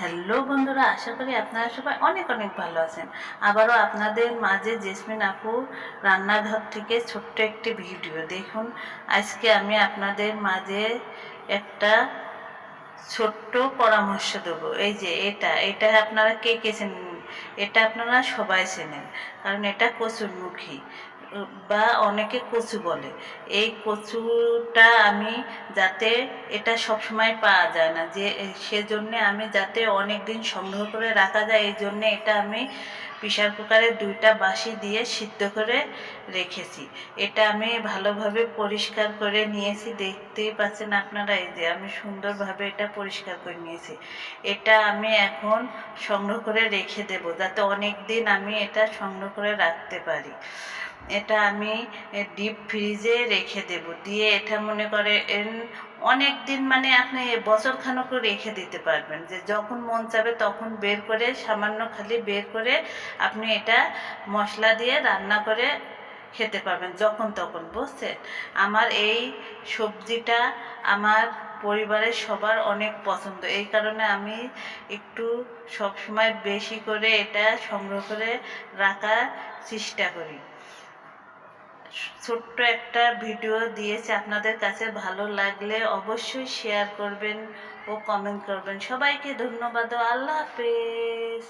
Hello বন্ধুরা, আশা করি আপনারা সবাই অনেক অনেক ভালো আছেন। আবারও আপনাদের মাঝে জেসমিন আপু রান্নাঘর থেকে ছোট্ট একটি ভিডিও। দেখুন, আজকে আমি আপনাদের মাঝে একটা ছোট্ট পরামর্শ দেবো। এই যে এটা এটা আপনারা কে কে চেনেন? এটা আপনারা সবাই চেনেন, কারণ এটা কচুরমুখী। বা অনেকে কচু বলে। এই কচুটা আমি যাতে এটা সবসময় পাওয়া যায় না, যে, সেজন্যে আমি যাতে অনেক দিন সংগ্রহ করে রাখা যায়, এই জন্যে এটা আমি প্রেশার কুকারে দুইটা বাসি দিয়ে সিদ্ধ করে রেখেছি। এটা আমি ভালোভাবে পরিষ্কার করে নিয়েছি। দেখতেই পাচ্ছেন আপনারা এই যে আমি সুন্দরভাবে এটা পরিষ্কার করে নিয়েছি। এটা আমি এখন সংগ্রহ করে রেখে দেব যাতে অনেক দিন আমি এটা সংগ্রহ করে রাখতে পারি। এটা আমি ডিপ ফ্রিজে রেখে দেব। দিয়ে এটা মনে করে অনেক দিন মানে আপনি বছর খানকও রেখে দিতে পারবেন যে যখন মন চাবে তখন বের করে, সামান্য খালি বের করে আপনি এটা মশলা দিয়ে রান্না করে খেতে পারবেন যখন তখন, বুঝছেন? আমার এই সবজিটা আমার পরিবারের সবার অনেক পছন্দ। এই কারণে আমি একটু সবসময় বেশি করে এটা সংগ্রহ করে রাখার চেষ্টা করি। ছোট্ট একটা ভিডিও দিয়েছে আপনাদের কাছে, ভালো লাগলে অবশ্যই শেয়ার করবেন ও কমেন্ট করবেন। সবাইকে ধন্যবাদ ও আল্লাহ হাফেজ।